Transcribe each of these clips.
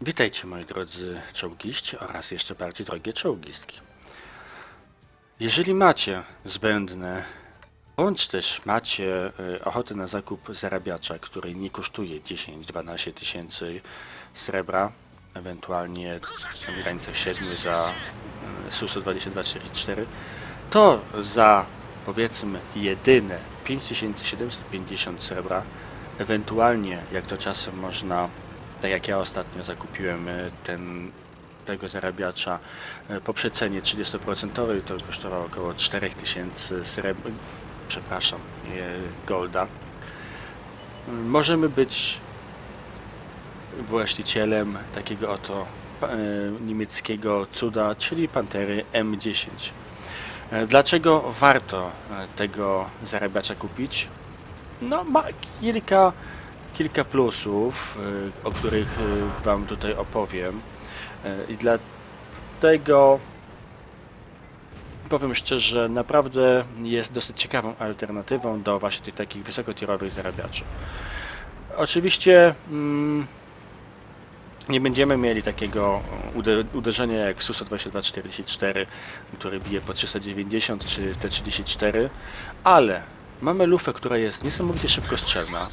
Witajcie moi drodzy czołgiści oraz jeszcze bardziej drogie czołgistki. Jeżeli macie zbędne, bądź też macie y, ochotę na zakup zarabiacza, który nie kosztuje 10-12 tysięcy srebra, ewentualnie w granicach 7 za y, SU-122-44, to za powiedzmy jedyne 5750 srebra, ewentualnie jak to czasem można tak jak ja ostatnio zakupiłem e, ten, tego zarabiacza e, po przecenie 30% to kosztowało około 4000 srebr, przepraszam, e, golda. Możemy być właścicielem takiego oto niemieckiego cuda, czyli Pantery M10. E, Dlaczego warto tego zarabiacza kupić? No, ma kilka, kilka plusów, y, o których y, Wam tutaj opowiem. Y, I dlatego powiem szczerze, naprawdę jest dosyć ciekawą alternatywą do właśnie tych takich wysokotierowych zarabiaczy. Oczywiście mm, nie będziemy mieli takiego ude- uderzenia jak SUSO 2244, który bije po 390 czy T34, ale mamy lufę, która jest niesamowicie szybkostrzelna.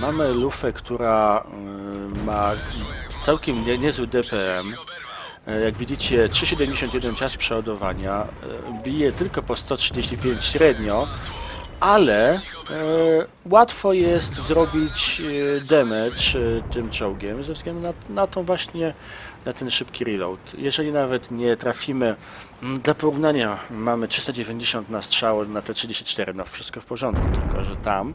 Mamy lufę, która y, ma całkiem nie, niezły DPM. E, Jak widzicie 3,71 czas przeładowania, e, bije tylko po 135 średnio, ale łatwo jest zrobić damage tym czołgiem ze względu na, na tą właśnie na ten szybki reload. Jeżeli nawet nie trafimy, mm, dla porównania mamy 390 na strzał na te 34, no wszystko w porządku, tylko że tam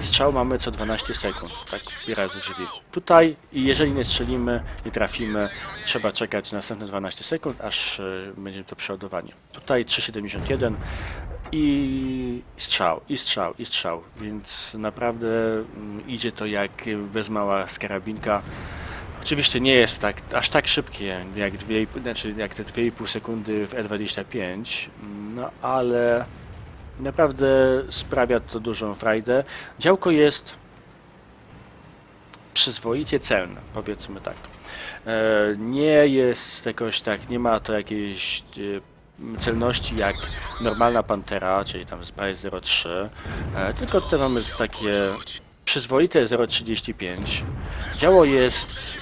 strzał mamy co 12 sekund, tak razy drzwi. Tutaj, i jeżeli nie strzelimy, nie trafimy, trzeba czekać następne 12 sekund, aż e, będzie to przeładowanie. Tutaj 3,71 i strzał, i strzał, i strzał, więc naprawdę mm, idzie to jak bez mała skarabinka. Oczywiście nie jest tak, aż tak szybkie jak, dwie, i znaczy jak te 2,5 sekundy w E25, no ale naprawdę sprawia to dużą frajdę. Działko jest przyzwoicie celne, powiedzmy tak. E, Nie jest jakoś tak, nie ma to jakiejś e, celności jak normalna Pantera, czyli tam z Price 0.3, e, tylko tutaj mamy takie przyzwoite 0.35. Działo jest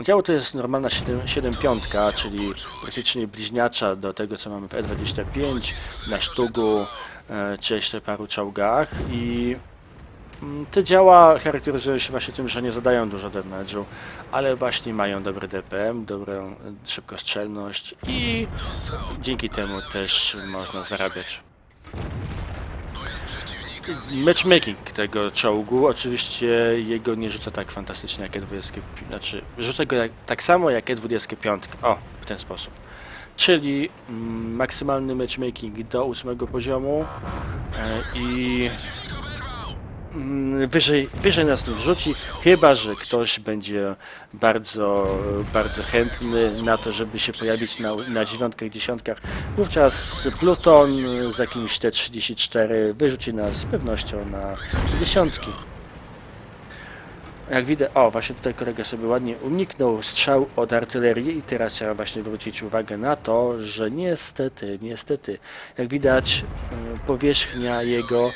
Działo to jest normalna 7 7.5, czyli praktycznie bliźniacza do tego, co mamy w E25, na Sztugu, e, czy jeszcze paru czołgach i mm, te działa charakteryzują się właśnie tym, że nie zadają dużo damage'u, ale właśnie mają dobry DPM, dobrą e, szybkostrzelność i dzięki temu też można zarabiać. Matchmaking tego czołgu, oczywiście jego nie rzuca tak fantastycznie jak E25, znaczy rzuca go jak, tak samo jak E25, o, w ten sposób. Czyli mm, maksymalny matchmaking do ósmego poziomu e, i wyżej, wyżej nas nie wrzuci, chyba że ktoś będzie bardzo, bardzo chętny na to, żeby się pojawić na, na dziewiątkach, dziesiątkach. Wówczas Pluton z jakimś T34 wyrzuci nas z pewnością na dziesiątki. Jak widzę, o właśnie tutaj kolega sobie ładnie uniknął strzał od artylerii i teraz trzeba właśnie zwrócić uwagę na to, że niestety, niestety, jak widać y, powierzchnia jego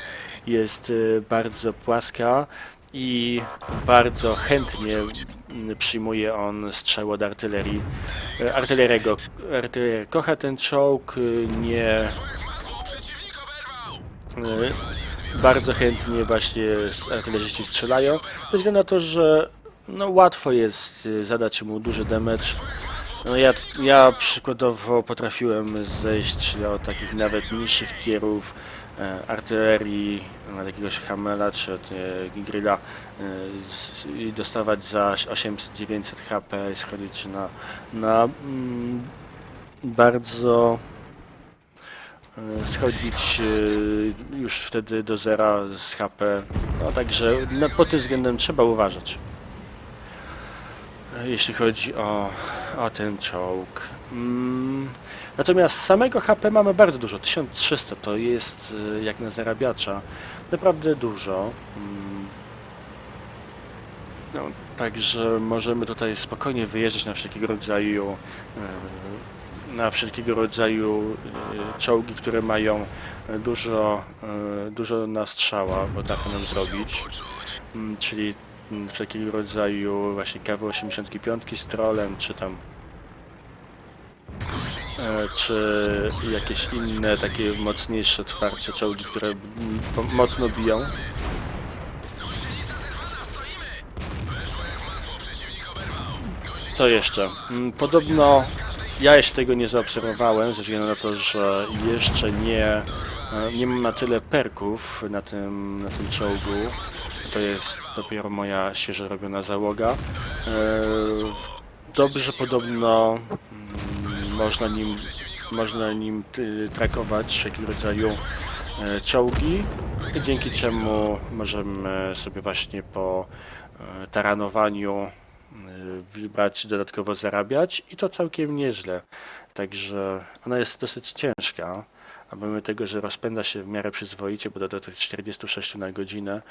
jest y, bardzo płaska i bardzo chętnie mm, przyjmuje on strzał od artylerii. Y, Artyleria, go, artyleria kocha ten czołg, y, nie y, bardzo chętnie właśnie artylerzyści strzelają, ze względu na to, że no, łatwo jest zadać mu duży damage. No, ja, ja przykładowo potrafiłem zejść do takich nawet niższych tierów e, artylerii, na jakiegoś Hamela czy od e, Grilla e, i dostawać za 800-900 HP i schodzić na, na mm, bardzo e, schodzić e, już wtedy do zera z HP. No także no, pod tym względem trzeba uważać. Jeśli chodzi o, o ten czołg. Mm, natomiast samego HP mamy bardzo dużo. 1300 to jest e, jak na zarabiacza naprawdę dużo. Mm. No, także możemy tutaj spokojnie wyjeżdżać na wszelkiego rodzaju e, na wszelkiego rodzaju e, czołgi, które mają dużo, dużo na strzała, potrafią nam zrobić. Mm, Czyli wszelkiego rodzaju właśnie KW-85 z trolem, czy tam e, czy jakieś inne takie mocniejsze, twardsze czołgi, które mocno biją. Co jeszcze? Mm, Podobno ja jeszcze tego nie zaobserwowałem, ze względu na to, że jeszcze nie, e, nie mam na tyle perków na tym, na tym czołgu. To jest dopiero moja świeżo robiona załoga. E, Dobrze podobno mm, można nim, można nim trakować wszelkiego rodzaju e, czołgi, dzięki czemu możemy sobie właśnie po taranowaniu wybrać, dodatkowo zarabiać i to całkiem nieźle. Także ona jest dosyć ciężka, a mimo tego, że rozpędza się w miarę przyzwoicie, bo do tych 46 na godzinę,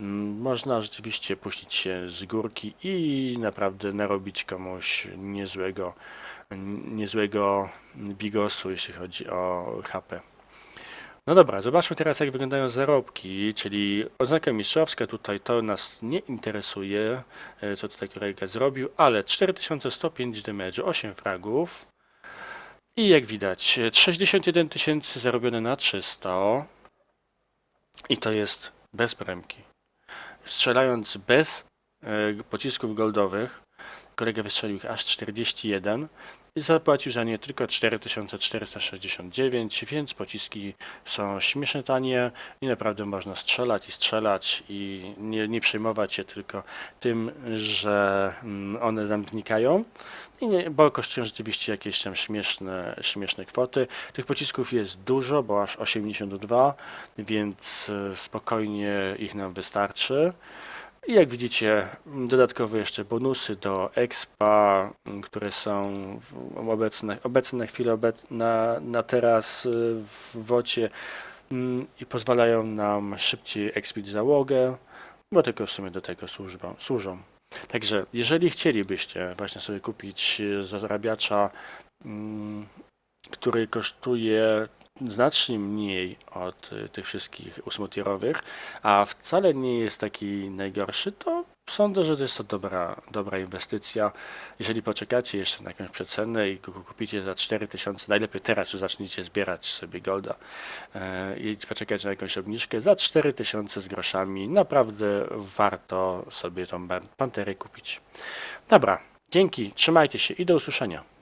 mm, można rzeczywiście puścić się z górki i naprawdę narobić komuś niezłego, niezłego bigosu, jeśli chodzi o HP. No dobra, zobaczmy teraz jak wyglądają zarobki, czyli oznaka mistrzowska tutaj to nas nie interesuje, e, co tutaj kolega zrobił, ale 4105 damage, 8 fragów i jak widać e, 61 tysięcy zarobione na 300 i to jest bez premki. Strzelając bez e, pocisków goldowych, kolega wystrzelił ich aż 41 i zapłacił za nie tylko 4469, więc pociski są śmiesznie tanie i naprawdę można strzelać i strzelać i nie, nie przejmować się tylko tym, że mm, one nam znikają, i nie, bo kosztują rzeczywiście jakieś tam śmieszne, śmieszne kwoty. Tych pocisków jest dużo, bo aż 82, więc e, spokojnie ich nam wystarczy. I jak widzicie, m, dodatkowe jeszcze bonusy do expa, które są obecne, obecne na chwilę, obec, na, na teraz y, w wocie m, i pozwalają nam szybciej expić załogę, bo tylko w sumie do tego służbą, służą. Także jeżeli chcielibyście właśnie sobie kupić y, zarabiacza, mm, który kosztuje znacznie mniej od y, tych wszystkich ósmotierowych, a wcale nie jest taki najgorszy, to sądzę, że to jest to dobra, dobra inwestycja. Jeżeli poczekacie jeszcze na jakąś przecenę i go kupicie za 4000, najlepiej teraz już zacznijcie zbierać sobie golda e, i poczekać na jakąś obniżkę, za 4000 z groszami naprawdę warto sobie tą panterę kupić. Dobra, dzięki, trzymajcie się i do usłyszenia.